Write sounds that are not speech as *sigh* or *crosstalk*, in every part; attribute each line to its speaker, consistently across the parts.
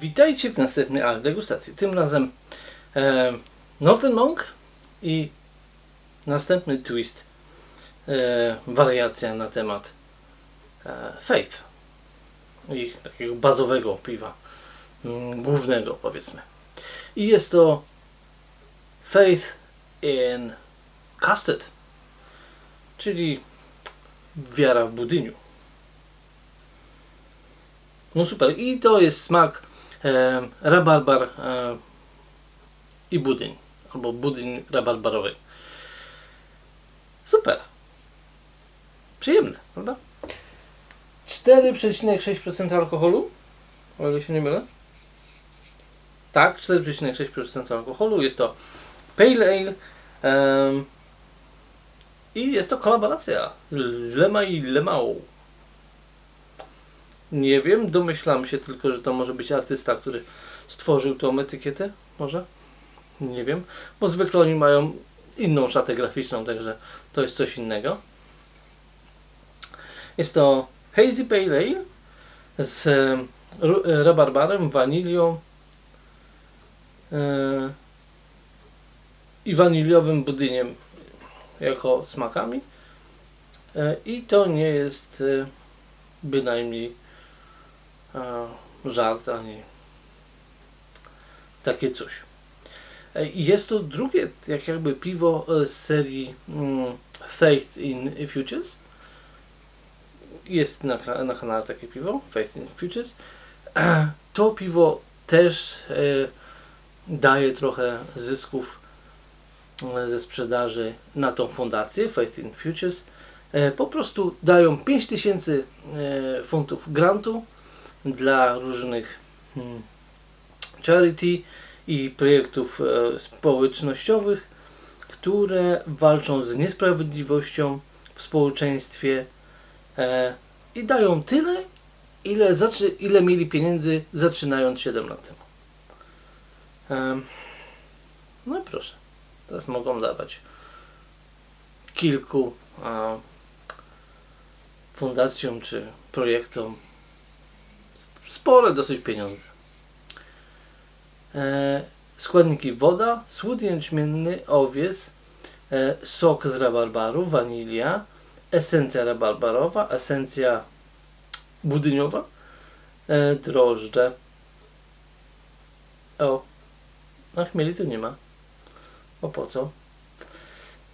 Speaker 1: Witajcie w następnej ale degustacji. Tym razem e, Northern Monk i następny twist, e, wariacja na temat e, Faith i takiego bazowego piwa, mm, głównego powiedzmy. I jest to Faith in Custard, czyli wiara w budyniu. No super. I to jest smak e, rabarbar e, i budyń. Albo budyń rabarbarowy. Super. Przyjemne, prawda? 4,6% alkoholu, o ile się nie mylę. Tak, 4,6% alkoholu. Jest to Pale Ale. em, I jest to kolaboracja z Lema i Lemał. Nie wiem, domyślam się tylko, że to może być artysta, który stworzył tą etykietę, może? Nie wiem, bo zwykle oni mają inną szatę graficzną, także to jest coś innego. Jest to Hazy Pale Ale z rabarbarem, wanilią e, i waniliowym budyniem jako smakami. E, I to nie jest e, bynajmniej e, żart ani takie coś. Jest to drugie, jak jakby piwo z serii mm, Faith in Futures. Jest na, na kanale takie piwo, Faith in Futures. To piwo też daje trochę zysków ze sprzedaży na tą fundację Faith in Futures. E, Po prostu dają 5000 e, funtów grantu dla różnych mm, charity i projektów e, społecznościowych, które walczą z niesprawiedliwością w społeczeństwie i dają tyle, ile, ile mieli pieniędzy zaczynając 7 lat temu. Em, no i proszę, teraz mogą dawać kilku e, fundacjom czy projektom spore dosyć pieniądze. E, składniki woda, słód jęczmienny, owies, e, sok z rabarbaru, wanilia, esencja rabarbarowa, esencja budyniowa, e, drożdże. O, a chmieli tu nie ma. O po co?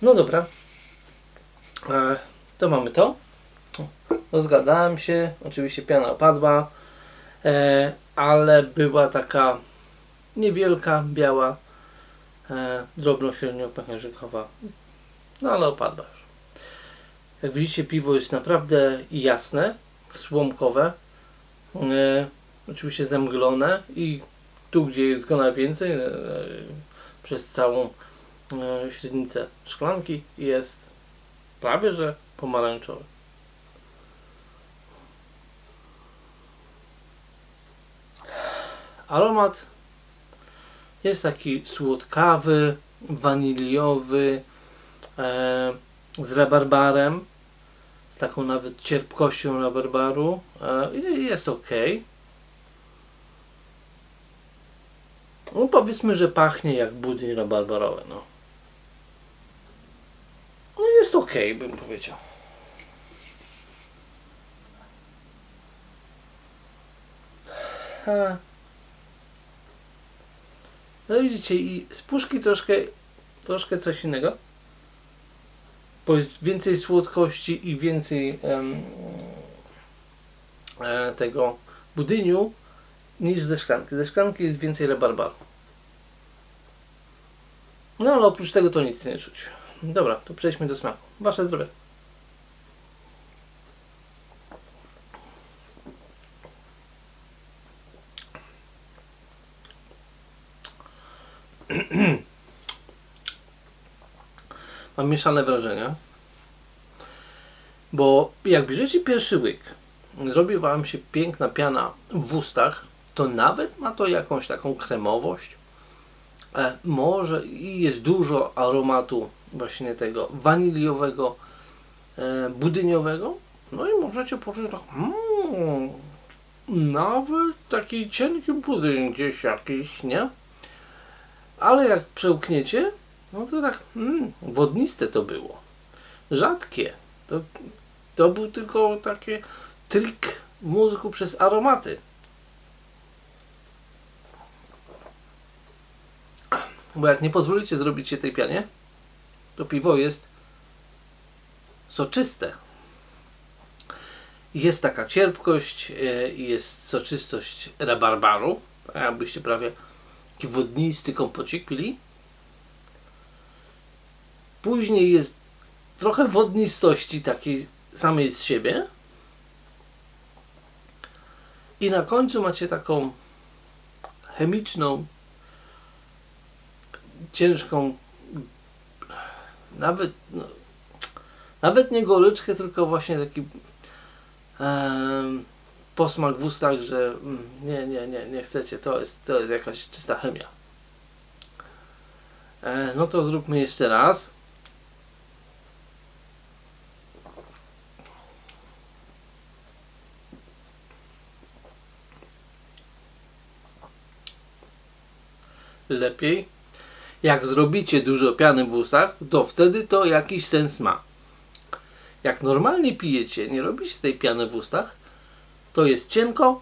Speaker 1: No dobra. E, to mamy to. Rozgadałem się. Oczywiście piana opadła. E, ale była taka niewielka, biała, e, drobno-średnio-pęcherzykowa. No ale opadła już. Jak widzicie, piwo jest naprawdę jasne, słomkowe, e, oczywiście zemglone i tu, gdzie jest go najwięcej, e, przez całą średnicę szklanki jest prawie, że pomarańczowy. Aromat jest taki słodkawy, waniliowy, e, z rabarbarem, z taką nawet cierpkością rabarbaru. E, jest ok. No powiedzmy, że pachnie jak budyń rabarbarowy. No jest ok, bym powiedział. No widzicie, i z puszki troszkę, troszkę coś innego. Bo jest więcej słodkości i więcej em, e, tego budyniu niż ze szklanki. Ze szklanki jest więcej rabarbaru. No ale oprócz tego to nic nie czuć. Dobra, to przejdźmy do smaku. Wasze zdrowie. *clears throat* Mam mieszane wrażenia. Bo jak bierzecie pierwszy łyk, zrobi Wam się piękna piana w ustach, to nawet ma to jakąś taką kremowość, może i jest dużo aromatu właśnie tego waniliowego, e, budyniowego. No i możecie poczuć tak, mm, nawet taki cienki budyń gdzieś jakiś, nie? Ale jak przełkniecie, no to tak, mm, wodniste to było. Rzadkie. To, to był tylko taki trik w mózgu przez aromaty. Bo jak nie pozwolicie zrobić się tej pianie, to piwo jest soczyste. Jest taka cierpkość, e, jest soczystość rabarbaru. Jakbyście prawie taki wodnisty kompocik pili. Później jest trochę wodnistości takiej samej z siebie. I na końcu macie taką chemiczną, ciężką, nawet, no, nawet nie goryczkę, tylko właśnie taki em, posmak w ustach, że mm, nie, nie, nie, nie chcecie, to jest, to jest jakaś czysta chemia. E, no to zróbmy jeszcze raz. Lepiej. Jak zrobicie dużo piany w ustach, to wtedy to jakiś sens ma. Jak normalnie pijecie, nie robicie tej piany w ustach, to jest cienko,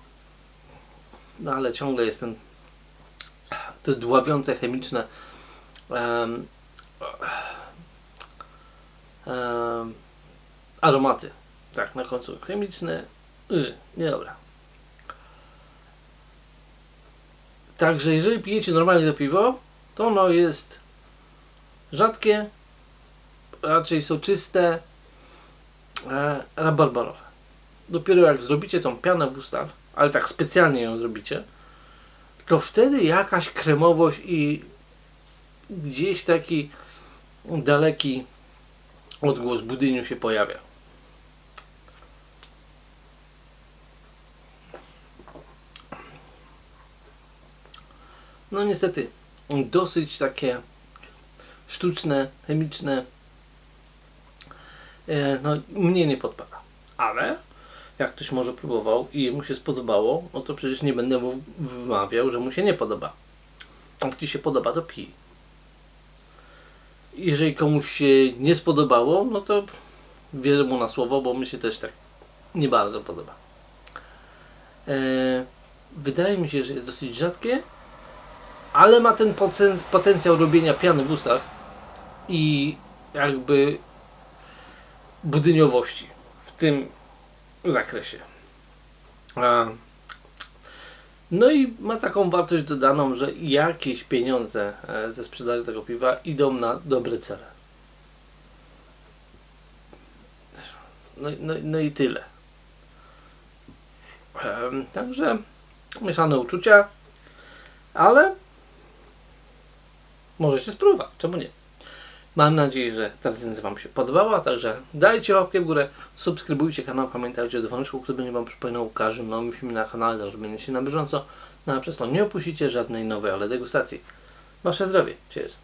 Speaker 1: no ale ciągle jest ten te dławiące chemiczne em, em, aromaty. Tak, na końcu chemiczne. Y, nie dobra. Także jeżeli pijecie normalnie to piwo, to ono jest rzadkie, raczej soczyste, e, rabarbarowe. Dopiero jak zrobicie tą pianę w ustach, ale tak specjalnie ją zrobicie, to wtedy jakaś kremowość i gdzieś taki daleki odgłos budyniu się pojawia. No niestety, dosyć takie sztuczne, chemiczne, e, no mnie nie podpada. Ale jak ktoś może próbował i mu się spodobało, no to przecież nie będę mu wmawiał, że mu się nie podoba. Jak ci się podoba, to pij. Jeżeli komuś się nie spodobało, no to wierzę mu na słowo, bo mi się też tak nie bardzo podoba. E, wydaje mi się, że jest dosyć rzadkie, ale ma ten poten- potencjał robienia piany w ustach i jakby budyniowości w tym zakresie. No i ma taką wartość dodaną, że jakieś pieniądze e, ze sprzedaży tego piwa idą na dobre cele. No, no, no i tyle. Także mieszane uczucia, ale możecie spróbować, czemu nie? Mam nadzieję, że ta recenzja Wam się podobała, także dajcie łapkę w górę, subskrybujcie kanał, pamiętajcie o dzwoneczku, który będzie Wam przypominał o każdym nowym filmie na kanale, żeby będziecie na bieżąco, no a przez to nie opuścicie żadnej nowej, ale degustacji. Wasze zdrowie, cheers!